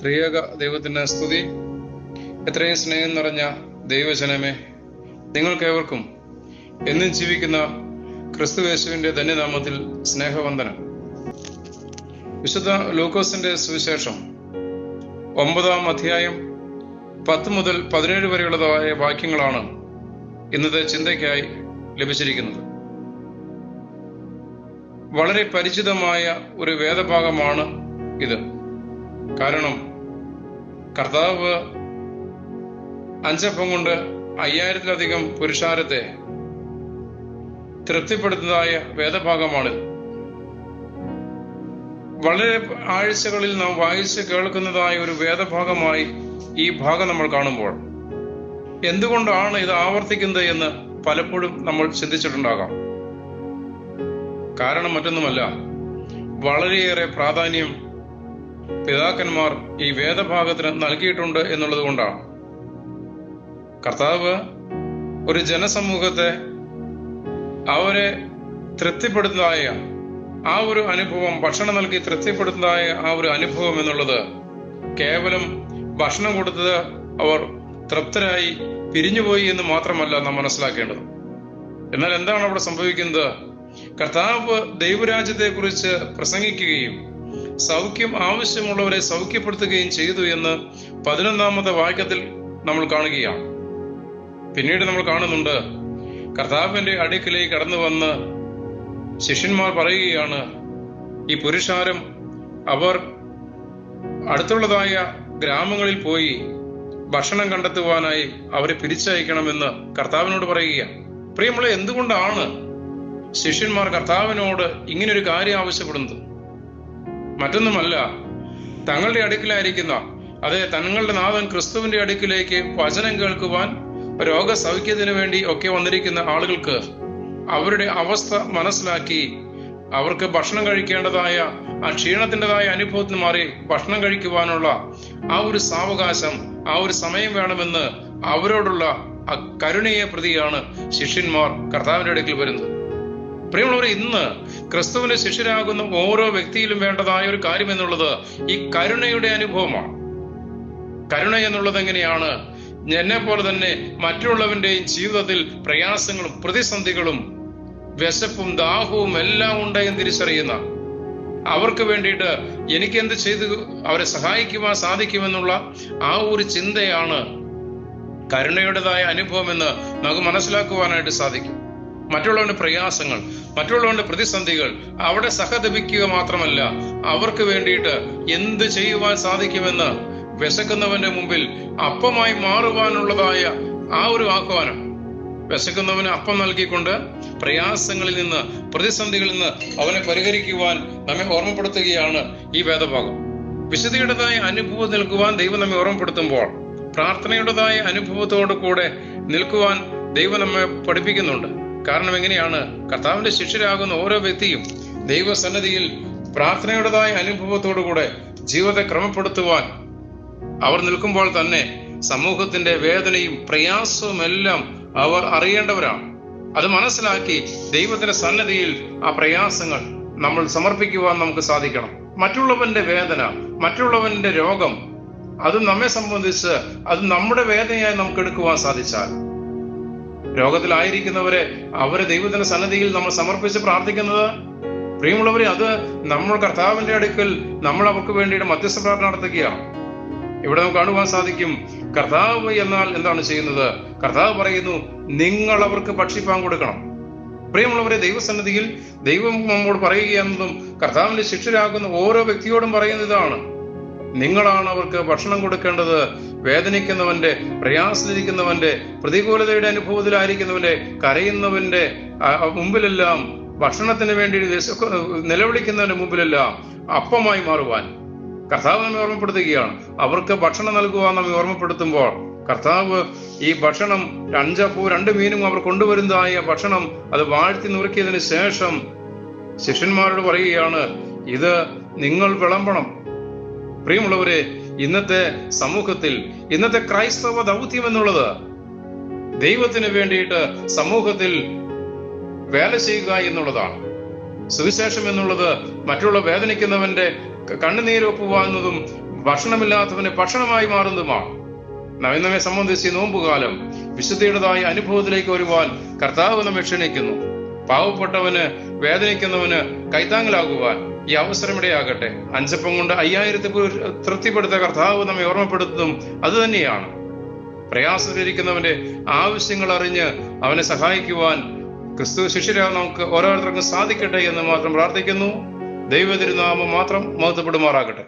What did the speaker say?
ത്രിയേക ദൈവത്തിന് സ്തുതി എത്രയും സ്നേഹം നിറഞ്ഞ ദൈവജനമേ നിങ്ങൾക്കേവർക്കും എന്നും ജീവിക്കുന്ന ക്രിസ്തുവേശുവിന്റെ ധന്യനാമത്തിൽ സ്നേഹവന്ദനം. വിശുദ്ധ ലൂക്കോസിന്റെ സുവിശേഷം ഒമ്പതാം അധ്യായം പത്ത് മുതൽ പതിനേഴ് വരെയുള്ളതായ വാക്യങ്ങളാണ് ഇന്നത്തെ ചിന്തയ്ക്കായി ലഭിച്ചിരിക്കുന്നത്. വളരെ പരിചിതമായ ഒരു വേദഭാഗമാണ് ഇത്. കാരണം കർത്താവ് അഞ്ചപ്പം കൊണ്ട് അയ്യായിരത്തിലധികം പുരുഷാരത്തെ തൃപ്തിപ്പെടുത്തുന്നതായ വേദഭാഗമാണ്. വളരെ ആഴ്ചകളിൽ നാം വായിച്ച് കേൾക്കുന്നതായ ഒരു വേദഭാഗമായി ഈ ഭാഗം നമ്മൾ കാണുമ്പോൾ എന്തുകൊണ്ടാണ് ഇത് ആവർത്തിക്കുന്നത് എന്ന് പലപ്പോഴും നമ്മൾ ചിന്തിച്ചിട്ടുണ്ടാകാം. കാരണം മറ്റൊന്നുമല്ല വളരെയേറെ പ്രാധാന്യം പിതാക്കന്മാർ ഈ വേദഭാഗത്തിന് നൽകിയിട്ടുണ്ട് എന്നുള്ളത് കൊണ്ടാണ്. കർത്താവ് ഒരു ജനസമൂഹത്തെ അവരെ തൃപ്തിപ്പെടുത്തുന്നതായ ആ ഒരു അനുഭവം ഭക്ഷണം നൽകി തൃപ്തിപ്പെടുത്തുന്നതായ ആ ഒരു അനുഭവം എന്നുള്ളത് കേവലം ഭക്ഷണം കൊടുത്തത് അവർ തൃപ്തരായി പിരിഞ്ഞുപോയി എന്ന് മാത്രമല്ല നാം മനസ്സിലാക്കേണ്ടത്. എന്നാൽ എന്താണ് അവിടെ സംഭവിക്കുന്നത്? കർത്താവ് ദൈവരാജ്യത്തെക്കുറിച്ച് പ്രസംഗിക്കുകയും സൗഖ്യം ആവശ്യമുള്ളവരെ സൗഖ്യപ്പെടുത്തുകയും ചെയ്തു എന്ന് പതിനൊന്നാമത്തെ വാക്യത്തിൽ നമ്മൾ കാണുകയാണ്. പിന്നീട് നമ്മൾ കാണുന്നുണ്ട് കർത്താവിന്റെ അടുക്കിലേക്ക് കടന്നു വന്ന് ശിഷ്യന്മാർ പറയുകയാണ് ഈ പുരുഷാരം അവർ അടുത്തുള്ളതായ ഗ്രാമങ്ങളിൽ പോയി ഭക്ഷണം കണ്ടെത്തുവാനായി അവരെ പിരിച്ചയക്കണമെന്ന് കർത്താവിനോട് പറയുകയാണ് പ്രിയമുള്ള എന്തുകൊണ്ടാണ് ശിഷ്യന്മാർ കർത്താവിനോട് ഇങ്ങനൊരു കാര്യം ആവശ്യപ്പെടുന്നത്? മറ്റൊന്നുമല്ല തങ്ങളുടെ അടുക്കിലായിരിക്കുന്ന അതെ തങ്ങളുടെ നാഥൻ ക്രിസ്തുവിന്റെ അടുക്കിലേക്ക് വചനം കേൾക്കുവാൻ രോഗസൗഖ്യത്തിന് വേണ്ടി ഒക്കെ വന്നിരിക്കുന്ന ആളുകൾക്ക് അവരുടെ അവസ്ഥ മനസ്സിലാക്കി അവർക്ക് ഭക്ഷണം കഴിക്കേണ്ടതായ ആ ക്ഷീണത്തിന്റെതായ അനുഭവത്തിന് മാറി ഭക്ഷണം കഴിക്കുവാനുള്ള ആ ഒരു സാവകാശം ആ ഒരു സമയം വേണമെന്ന് അവരോടുള്ള ആ കരുണയെ പ്രതിയാണ് ശിഷ്യന്മാർ കർത്താവിന്റെ അടുക്കൽ വരുന്നത്. പ്രിയമുള്ളവരെ ഇന്ന് ക്രിസ്തുവിന്റെ ശിഷ്യരാകുന്ന ഓരോ വ്യക്തിയിലും വേണ്ടതായ ഒരു കാര്യം എന്നുള്ളത് ഈ കരുണയുടെ അനുഭവമാണ്. കരുണ എന്നുള്ളത് എങ്ങനെയാണ്? എന്നെ പോലെ തന്നെ മറ്റുള്ളവന്റെയും ജീവിതത്തിൽ പ്രയാസങ്ങളും പ്രതിസന്ധികളും വിശപ്പും ദാഹവും എല്ലാം ഉണ്ട് എന്ന് തിരിച്ചറിയുന്ന അവർക്ക് വേണ്ടിയിട്ട് എനിക്ക് എന്ത് ചെയ്തു അവരെ സഹായിക്കുവാൻ സാധിക്കുമെന്നുള്ള ആ ഒരു ചിന്തയാണ് കരുണയുടേതായ അനുഭവം എന്ന് നമുക്ക് മനസ്സിലാക്കുവാനായിട്ട് സാധിക്കും. മറ്റുള്ളവന്റെ പ്രയാസങ്ങൾ മറ്റുള്ളവന്റെ പ്രതിസന്ധികൾ അവിടെ സഹതപിക്കുക മാത്രമല്ല അവർക്ക് വേണ്ടിയിട്ട് എന്ത് ചെയ്യുവാൻ സാധിക്കുമെന്ന് വിശക്കുന്നവന്റെ മുമ്പിൽ അപ്പമായി മാറുവാനുള്ളതായ ആ ഒരു ആഹ്വാനം വിശക്കുന്നവന് അപ്പം നൽകിക്കൊണ്ട് പ്രയാസങ്ങളിൽ നിന്ന് പ്രതിസന്ധികളിൽ നിന്ന് അവനെ പരിഹരിക്കുവാൻ നമ്മെ ഓർമ്മപ്പെടുത്തുകയാണ് ഈ വേദഭാഗം. വിശുദ്ധിയുടേതായ അനുഭവം നിൽക്കുവാൻ ദൈവം നമ്മെ ഓർമ്മപ്പെടുത്തുമ്പോൾ പ്രാർത്ഥനയുടേതായ അനുഭവത്തോടു കൂടെ നിൽക്കുവാൻ ദൈവം നമ്മെ പഠിപ്പിക്കുന്നുണ്ട്. കാരണം എങ്ങനെയാണ്? കർത്താവിന്റെ ശിഷ്യരാകുന്ന ഓരോ വ്യക്തിയും ദൈവസന്നദ്ധിയിൽ പ്രാർത്ഥനയുടേതായ അനുഭവത്തോടു കൂടെ ജീവിതത്തെ ക്രമപ്പെടുത്തുവാൻ അവർ നിൽക്കുമ്പോൾ തന്നെ സമൂഹത്തിന്റെ വേദനയും പ്രയാസവും എല്ലാം അവർ അറിയേണ്ടവരാണ്. അത് മനസ്സിലാക്കി ദൈവത്തിന്റെ സന്നദ്ധിയിൽ ആ പ്രയാസങ്ങൾ നമ്മൾ സമർപ്പിക്കുവാൻ നമുക്ക് സാധിക്കണം. മറ്റുള്ളവന്റെ വേദന മറ്റുള്ളവന്റെ രോഗം അത് നമ്മെ സംബന്ധിച്ച് അത് നമ്മുടെ വേദനയായി നമുക്ക് എടുക്കുവാൻ സാധിച്ചാൽ രോഗത്തിലായിരിക്കുന്നവരെ അവരെ ദൈവത്തിന്റെ സന്നദ്ധിയിൽ നമ്മൾ സമർപ്പിച്ച് പ്രാർത്ഥിക്കുന്നത്? പ്രിയമുള്ളവരെ അത് നമ്മൾ കർത്താവിന്റെ അടുക്കൽ നമ്മൾ അവർക്ക് വേണ്ടിയിട്ട് മധ്യസ്ഥ പ്രാർത്ഥന നടത്തുകയാണ്. ഇവിടെ നമുക്ക് കാണുവാൻ സാധിക്കും. കർത്താവ് എന്നാൽ എന്താണ് ചെയ്യുന്നത്? കർത്താവ് പറയുന്നു നിങ്ങൾ അവർക്ക് ഭക്ഷിപ്പാൻ കൊടുക്കണം. പ്രിയമുള്ളവരെ ദൈവസന്നിധിയിൽ ദൈവം നമ്മോട് പറയുകയെന്നതും കർത്താവിന്റെ ശിക്ഷരാകുന്ന ഓരോ വ്യക്തിയോടും പറയുന്ന ഇതാണ്. നിങ്ങളാണ് അവർക്ക് ഭക്ഷണം കൊടുക്കേണ്ടത്. വേദനിക്കുന്നവന്റെ പ്രയാസത്തിലിരിക്കുന്നവന്റെ പ്രതികൂലതയുടെ അനുഭവത്തിലായിരിക്കുന്നവന്റെ കരയുന്നവന്റെ മുമ്പിലെല്ലാം ഭക്ഷണത്തിന് വേണ്ടി നിലവിളിക്കുന്നവന്റെ മുമ്പിലെല്ലാം അപ്പമായി മാറുവാൻ. കർത്താവ് നമ്മെ ഓർമ്മപ്പെടുത്തുകയാണ്. അവർക്ക് ഭക്ഷണം നൽകുക നമ്മെ ഓർമ്മപ്പെടുത്തുമ്പോൾ കർത്താവ് ഈ ഭക്ഷണം അഞ്ചപ്പൂ രണ്ട് മീനും അവർ കൊണ്ടുവരുന്നതായ ഭക്ഷണം അത് വാഴ്ത്തി നുറുക്കിയതിന് ശേഷം ശിഷ്യന്മാരോട് പറയുകയാണ് ഇത് നിങ്ങൾ വിളമ്പണം. പ്രിയമുള്ളവരെ ഇന്നത്തെ സമൂഹത്തിൽ ഇന്നത്തെ ക്രൈസ്തവ ദൗത്യം എന്നുള്ളത് ദൈവത്തിന് വേണ്ടിയിട്ട് സമൂഹത്തിൽ വേല ചെയ്യുക എന്നുള്ളതാണ്. സുവിശേഷം എന്നുള്ളത് മറ്റുള്ള വേദനിക്കുന്നവന്റെ കണ്ണുനീരൊപ്പുവാങ്ങുന്നതും ഭക്ഷണമില്ലാത്തവന് ഭക്ഷണമായി മാറുന്നതുമാണ്. നവീനമെ സംബന്ധിച്ച് നോമ്പുകാലം വിശുദ്ധിയുടേതായ അനുഭവത്തിലേക്ക് വരുവാൻ കർത്താവ് നമ്മെ ക്ഷണിക്കുന്നു. പാവപ്പെട്ടവന് വേദനിക്കുന്നവന് കൈത്താങ്ങലാകുവാൻ ഈ അവസരം ഇടയാകട്ടെ. അഞ്ചപ്പം കൊണ്ട് അയ്യായിരത്തി തൃപ്തിപ്പെടുത്ത കർത്താവ് നമ്മെ ഓർമ്മപ്പെടുത്തുന്നതും അത് തന്നെയാണ്. പ്രയാസത്തിലിരിക്കുന്നവന്റെ ആവശ്യങ്ങൾ അറിഞ്ഞ് അവനെ സഹായിക്കുവാൻ ക്രിസ്തു ശിഷ്യരാ നമുക്ക് ഓരോരുത്തർക്കും സാധിക്കട്ടെ എന്ന് മാത്രം പ്രാർത്ഥിക്കുന്നു. ദൈവ തിരുനാമം മാത്രം മഹത്വപ്പെടുമാറാകട്ടെ.